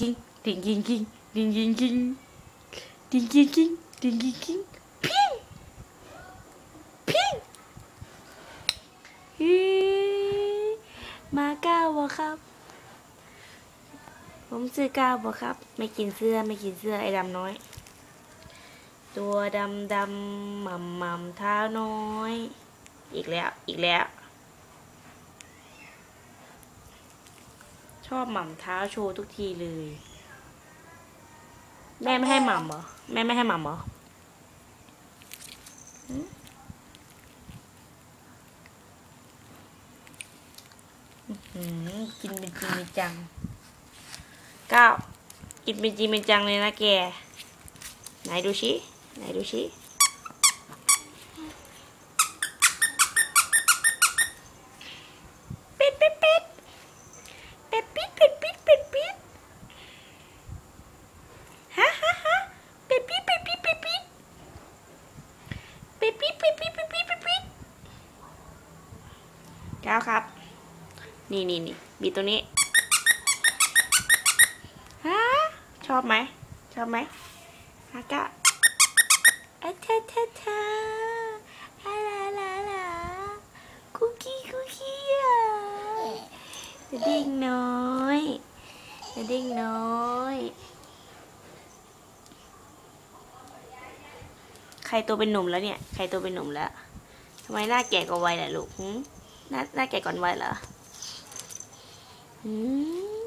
กิ้งดิงกิงกิงดิงกิงกิงดิงกิงกิงดิงกิงกิงพิงพิงฮีมาก้าวบ่ครับ ผมซื้อก้าวบ่ครับ ไม่กินเสื้อไม่กินเสื้อไอ้ดำน้อย ตัวดำดำหม่ำหม่ำเท้าน้อย อีกแล้วอีกแล้ว ชอบหม่ำเท้าโชว์ทุกทีเลย แม่ไม่ให้หม่ำเหรอ แม่ไม่ให้หม่ำเหรอหืมอื้อหือกินเป็นจริงเป็นจังก้าวกินเป็นจริงเป็นจังเลยนะแก ไหนดูชิ ไหนดูชิ เลยปิ๊บปิ๊บปิ๊บปิ๊บปิ๊บปิ๊บแล้าครับ นี่นี่นี่บีตัวนี้ฮะชอบไหมชอบไหมแล้วก็อาทาทาทาอาลาลาลาคุกกี้คุกกี้อะเด็กน้อยเด็กน้อย ใครตัวเป็นหนุ่มแล้วเนี่ย ใครตัวเป็นหนุ่มแล้วทำไมหน้าแก่กว่าวัยล่ะลูกหน้าหน้าแก่ก่อนวัยเหรอหืม